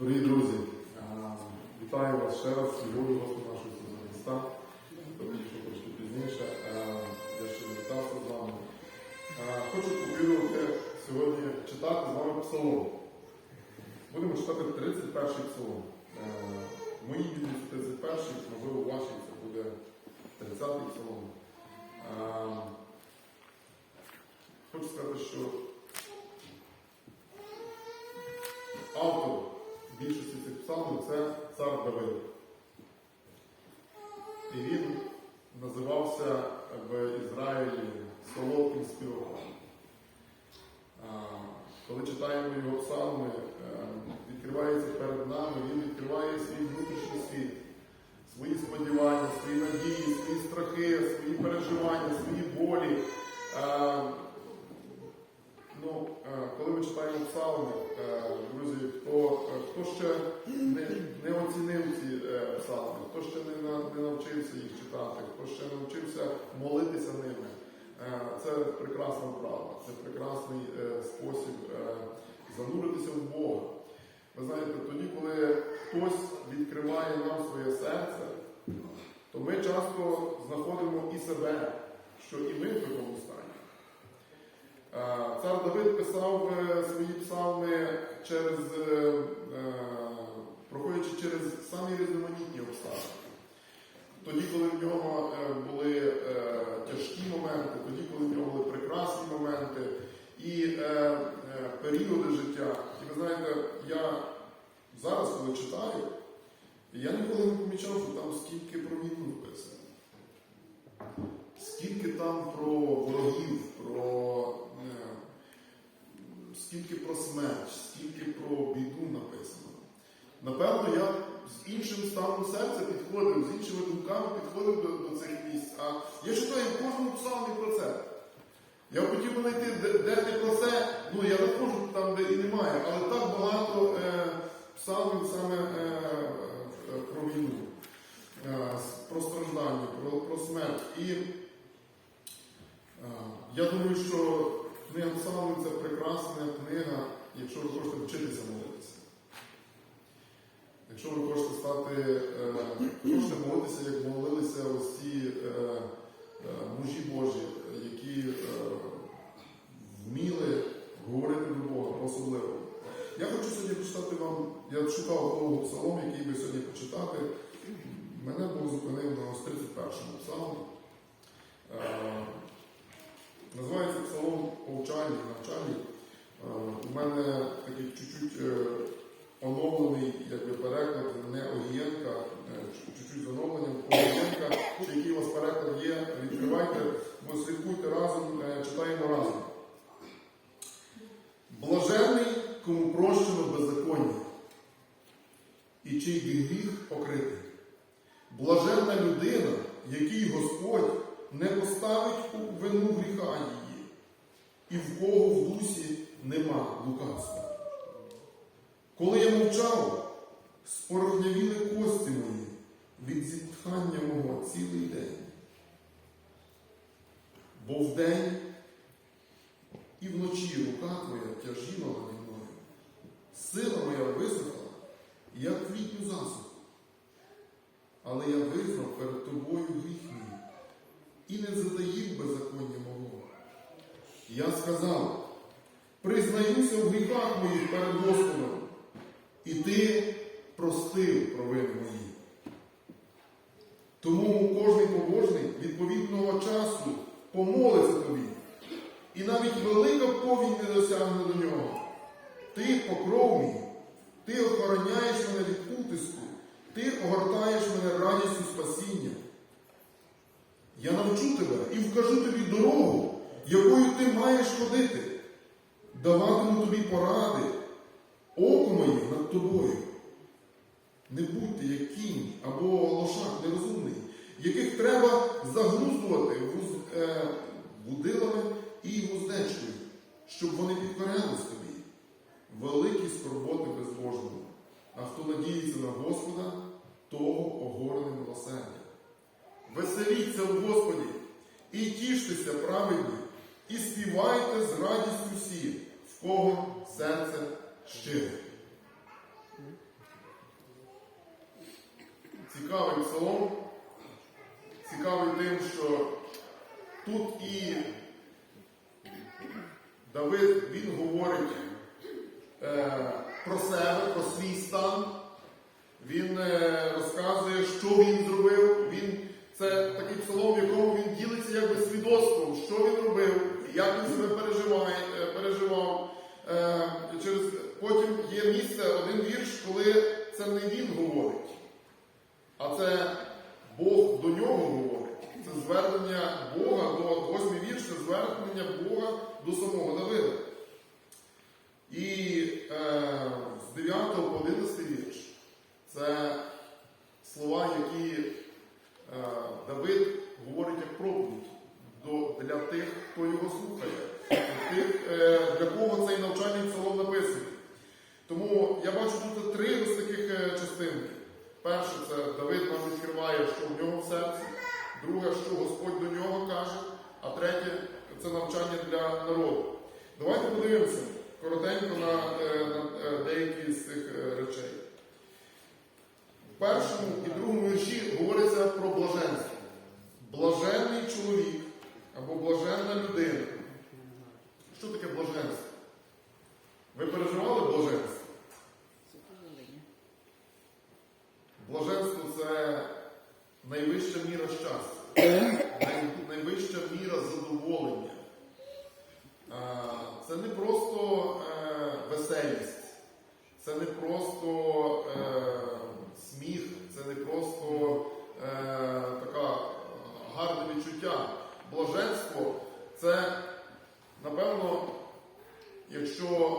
Дорогі друзі, вітаю вас ще раз Господа нашого Ісуса Христа. Тобто, трошки пізніше, я ще не вітався з вами. Хочу повідомити сьогодні читати з вами псалом. Будемо читати 31-й псалом. Е, В моїй Біблії 31-й, можливо, у вашій це буде 30-й псалом. Хочу сказати, що автор більшості цих псалмів це цар Давид. І він називався в Ізраїлі солодким співаком. А, Коли читаємо його псалми, е, відкривається перед нами, він відкриває свій внутрішній світ, свої сподівання, свої надії, свої страхи, свої переживання, свої болі. Е, Ну, е, коли ми читаємо е, друзі, хто, е, хто ще не, не оцінив ці е, псалми, хто ще не, не навчився їх читати, хто ще навчився молитися ними, це прекрасна вправа, це прекрасний спосіб зануритися в Бога. Ви знаєте, тоді, коли хтось відкриває нам своє серце, то ми часто знаходимо і себе, що і ми в такому стані. Е, Цар Давид писав е, свої псалми через, е, проходячи через самі різноманітні обставини. Тоді, коли в нього були тяжкі моменти, тоді, коли в нього були прекрасні моменти і періоди життя. І ви знаєте, я зараз, коли читаю, я ніколи не помічав, що там скільки про війну написано. Скільки там про ворогів, про е, скільки про смерть, скільки про біду написано. Напевно, я з іншим станом серця підходив, з іншими думками підходив до, до цих місць. А я читаю в кожному псалмі про це. Я хотів би знайти, де, де ти про це, ну я знаходжу там, де і немає, але так багато е, псалмів саме е, е, про війну, е, про страждання, про, про смерть. І е, я думаю, що книга псалмів це прекрасна книга, якщо ви хочете вчитися молитися. Якщо ви хочете стати, е, хочете молитися, як молилися ось ці е, е, мужі Божі, які вміли говорити до Бога особливо. Я хочу сьогодні прочитати вам, я шукав довго псалом, який би сьогодні почитати. Мене Бог зупинив на ось 31-му псалмі. Називається псалом повчання, навчальний. Е, У мене такий чуть-чуть е, оновлений якби, переклад не Огієнка, е, чуть-чуть з оновленням Огієнка. Чи який у вас переклад є, відкривайте, бо слідкуйте разом, е, читаємо разом. Блаженний, кому прощено беззаконня, і чий гріх покритий. Блаженна людина, якій Господь не поставить у вину гріха її, і в кого в дусі нема лукавства. Коли я мовчав, спорохнявіли кості мої від зітхання мого цілий день. Бо вдень і вночі рука твоя тяжіла наді мною. Сила моя висохла, як квітню засуху. Але я визнав перед тобою гріх мій і не затаїв беззаконня мого. Я сказав, признаюся в гріхах моїх перед Господом, і ти простив провини мої. Тому кожний побожний відповідного часу помолиться тобі, і навіть велика повінь не досягне до нього. Ти покров мій, ти охороняєш мене від утиску, ти огортаєш мене радістю спасіння. Я навчу тебе і вкажу тобі дорогу, якою ти маєш ходити, даватиму тобі поради, око моє над тобою. Не будьте як кінь або лошак кудилами і гуздечкою, щоб вони підкорялись тобі. Великі скорботи безбожного, а хто надіється на Господа, того огорене милосердя. Веселіться в Господі і тіштеся праведні, і співайте з радістю всі, в кого серце щире. Цікавий псалом. Тут і Давид він говорить е, про себе, про свій стан. Він е, розказує, що він зробив. Він, Це такий псалом, в якому він ділиться якби свідоцтвом, що він робив, як він себе переживає, е, переживав. Через... Потім є місце, один вірш, коли це не він говорить, а це Бог до нього говорить. Звернення Бога до восьмий вірш, це звернення Бога до самого Давида. І е, з 9 по 11 вірш це слова, які е, Давид говорить як проповідь для тих, хто його слухає, для, тих, е, для кого цей навчальний псалом написаний. Тому я бачу тут три ось таких е, частинки. Перше, це Давид нам відкриває, що в нього в серці. Друге, що Господь до нього каже. А третє це навчання для народу. Давайте подивимося коротенько на, е, на е, деякі з цих е, речей. В першому і другому вірші говориться про блаженство. Блаженний чоловік або блаженна людина. Що таке блаженство? Ви переживали блаженство? Блаженство це найвища міра щастя, най- найвища міра задоволення. А, Це не просто е, веселість, це не просто е, сміх, це не просто е, така гарне відчуття. Блаженство це, напевно, якщо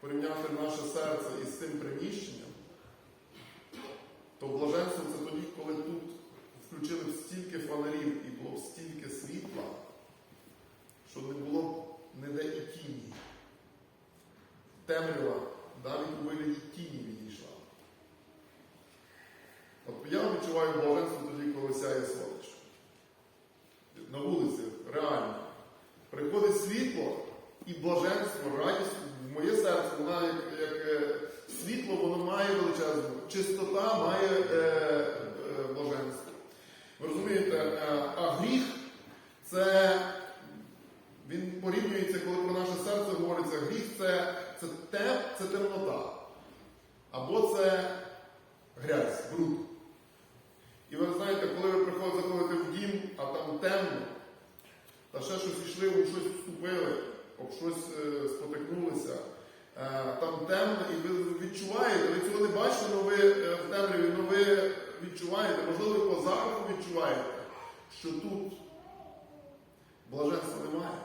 порівняти наше серце із цим приміщенням, то блаженство це тоді, коли тут включили б стільки фонарів і було б стільки світла, що не було б ніде і тіні. Темрява навіть у вигляді тіні відійшла. От я відчуваю блаженство тоді, коли сяє сонечко. На вулиці, реально. Приходить світло і блаженство, радість в моє серце, вона як, як е, світло, воно має величезну, чистота має е, е, блаженство. Ви розумієте, е, а гріх це він порівнюється, коли про наше серце говориться, гріх це, це, те, це темнота. Або це грязь, бруд. І ви знаєте, коли ви приходите заходите в дім, а там темно, та ще щось йшли, ви щось вступили, об щось е, спотикнулися, е, там темно, і ви відчуваєте, ви цього не бачите, але ви е, в темряві, але ви відчуваєте, можливо, по запаху відчуваєте, що тут блаженства немає.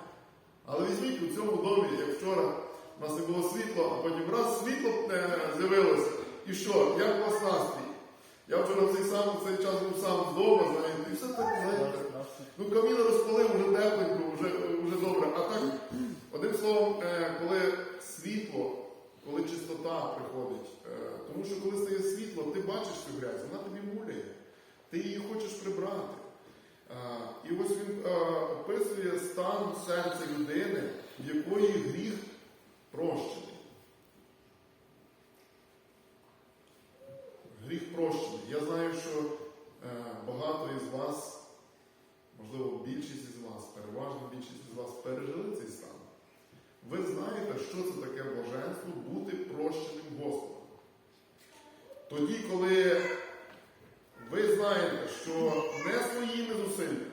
Але візьміть у цьому домі, як вчора у нас не було світла, а потім раз світло е, з'явилося. І що? Як у вас настрій? Я вчора в цей сам цей час був сам вдома, знаєте, і все так, знаєте. Ну, каміна розпалив, вже тепленько, вже, вже добре. А так, одним словом, е, коли світло, коли чистота приходить, е, тому що коли стає світло, ти бачиш цю грязь, вона тобі муляє, ти її хочеш прибрати. І ось він описує стан серця людини, в якої гріх прощений. Гріх прощений. Я знаю, що е, багато із вас, можливо, більшість із вас, переважна більшість із вас пережили цей стан. Ви знаєте, що це таке блаженство бути прощеним Господом. Тоді, коли ви знаєте, що не своїми зусиллями,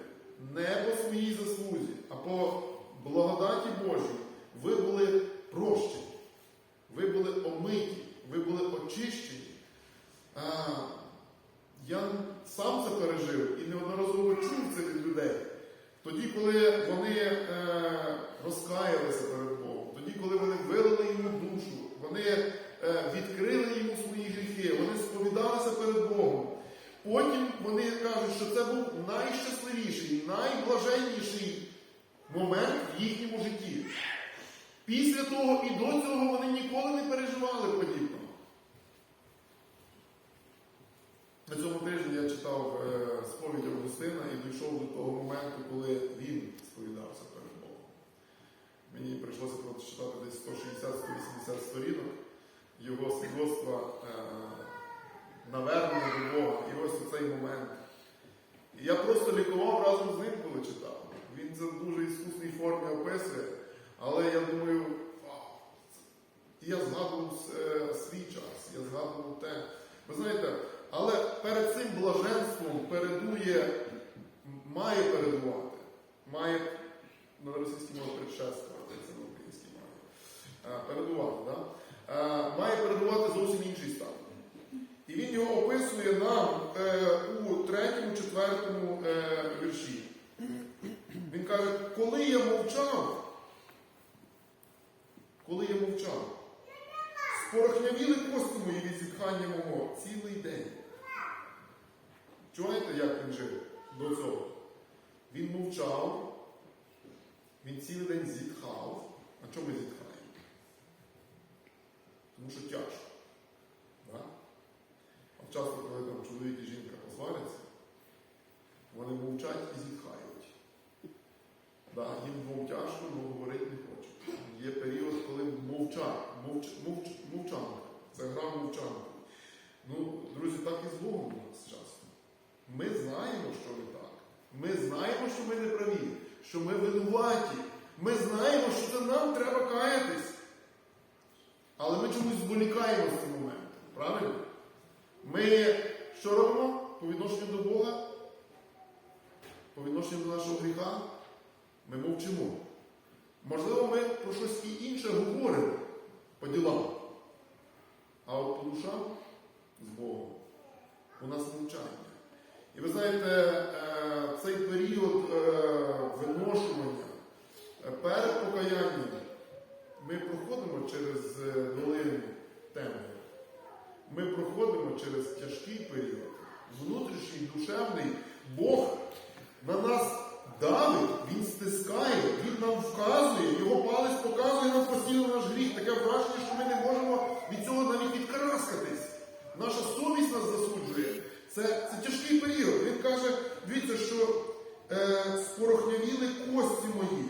не по своїй заслузі, а по благодаті Божій ви були прощені, ви були омиті, ви були очищені. А, я сам це пережив і неодноразово чув це від людей. Тоді, коли вони е, розкаялися перед Богом, тоді, коли вони вилили йому душу, вони е, відкрили йому свої гріхи, вони сповідалися перед Богом. Потім вони кажуть, що це був найщасливіший, найблаженніший момент в їхньому житті. Після того і до цього вони ніколи не переживали подібного. На цьому тижні я читав е, сповідь Августина і дійшов до того моменту, коли він сповідався перед Богом. Мені прийшлося прочитати десь 160-180 сторінок його свідоцтва е, навернення до Бога. І ось у цей момент. Я просто лікував разом з ним, коли читав. він це в дуже іскусній формі описує, але я думаю, вау, і я згадував е, свій час, я згадував те. Ви знаєте, але перед цим блаженством передує, має передувати, має на російській мові предшествувати, це на українській мові. Е, Передувати, да? Е, має передувати зовсім інший стан. І він його описує нам е, у третьому, четвертому вірші. Він каже, коли я мовчав, коли я мовчав, спорохнявіли кості мої від зітхання мого цілий день. Чуєте, як він жив до цього? Він мовчав, він цілий день зітхав. А чому зітхаємо? Тому що тяжко. Да? От часто, коли там чоловік і жінка посваряться, вони мовчать і зітхають. Да, їм двом тяжко, але говорити не хочуть. Є період, коли мовчать, мовч, мовч, мовчанка. Це гра мовчанка. Ну, друзі, так і з Богом у нас часто. Ми знаємо, що не так. Ми знаємо, що ми не праві, що ми винуваті. Ми знаємо, що це нам треба каятись. Але ми чомусь зволікаємо з цим моментом. Правильно? Ми що робимо по відношенню до Бога? По відношенню до нашого гріха? Ми мовчимо. Можливо, ми про щось і інше говоримо по ділам. А от по душам з Богом у нас мовчання. І ви знаєте, е, цей період е, виношування е, перед покаянням ми проходимо через долину темряви. Ми проходимо через тяжкий період, внутрішній, душевний. Бог на нас давить, Він стискає, Він нам вказує, його палець показує нам постійно наш гріх. Таке враження, що ми не можемо від цього навіть відкараскатись. Наша совість нас засуджує. Це, це тяжкий період. Він каже, дивіться, що е, спорохнявіли кості мої.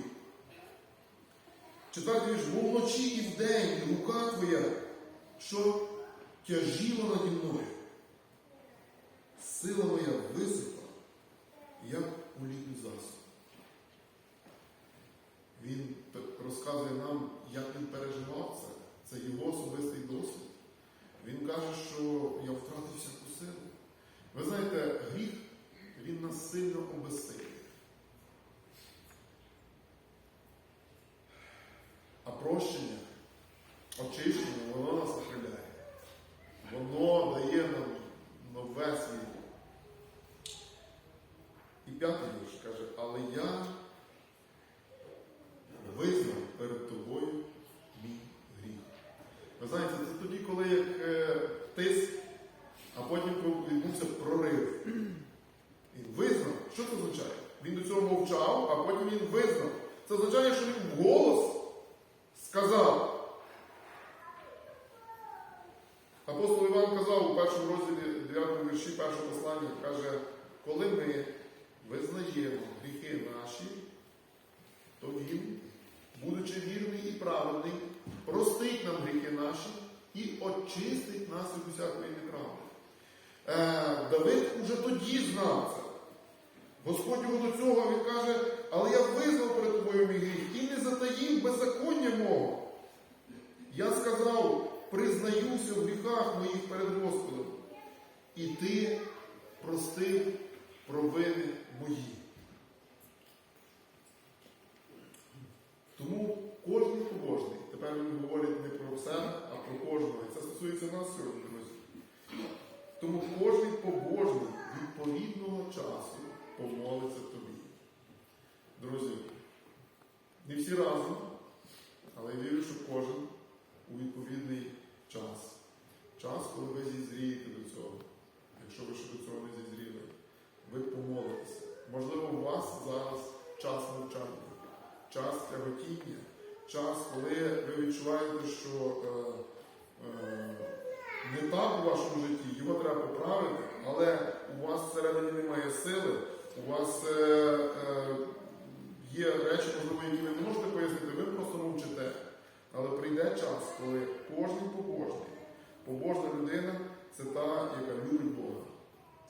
Четвертий вірш, бо вночі і вдень, і рука твоя, що тяжіла наді мною. Сила моя висохла, як у літню засу. Він т- розказує нам, як він переживав це. Це його особистий досвід. Він каже, що я втратив всяку силу. Ви знаєте, гріх, він нас сильно обезсилює. А прощення, очищення, воно нас окриляє. Воно дає нам нове світло. І п'ятий вірш каже, але я визнав перед тобою мій гріх. Ви знаєте, це тоді, коли як е, тиск, а потім відбувся прорив. Він визнав. Що це означає? Він до цього мовчав, а потім він визнав. Це означає, що він вголос сказав. Апостол Іван казав у першому розділі 9 вірші першого послання, каже, коли ми визнаємо гріхи наші, то Він, будучи вірний і праведний, простить нам гріхи наші і очистить нас від усякої неправди. Давид уже тоді знав це. Господь його до цього він каже, але я визнав перед тобою мій гріх і не затаїв беззаконня мого. Я сказав, признаюся в гріхах моїх перед Господом, і ти простив провини мої. Тому кожен побожний, тепер він говорить не про себе, а про кожного. І це стосується нас сьогодні. Тому кожен побожний відповідного часу помолиться тобі. Друзі, не всі разом, але я вірю, що кожен у відповідний час. Час, коли ви зізрієте до цього. Якщо ви ще до цього не зізріли, ви помолитеся. Можливо, у вас зараз час мовчання, час тяготіння, час, коли ви відчуваєте, що е, е, не так у вашому житті, його треба поправити, але у вас всередині немає сили, у вас е, е, є речі, можливо, які ви не можете пояснити, ви просто мовчите. Але прийде час, коли кожен побожний, побожна людина це та, яка любить Бога.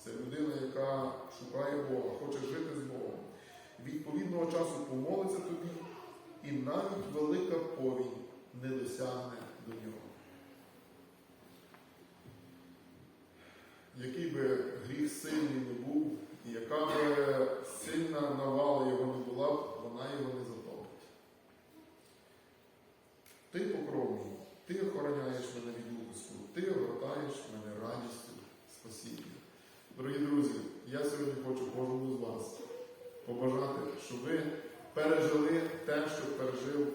Це людина, яка шукає Бога, хоче жити з Богом. відповідного часу помолиться тобі, і навіть велика повінь не досягне до нього. Який би гріх сильний не був, і яка би сильна навала його не була, б, вона його не затопить. Ти покровний, ти охороняєш мене від утиску, ти огортаєш мене радістю спасіння. Дорогі друзі, я сьогодні хочу кожному з вас побажати, щоб ви пережили те, що пережив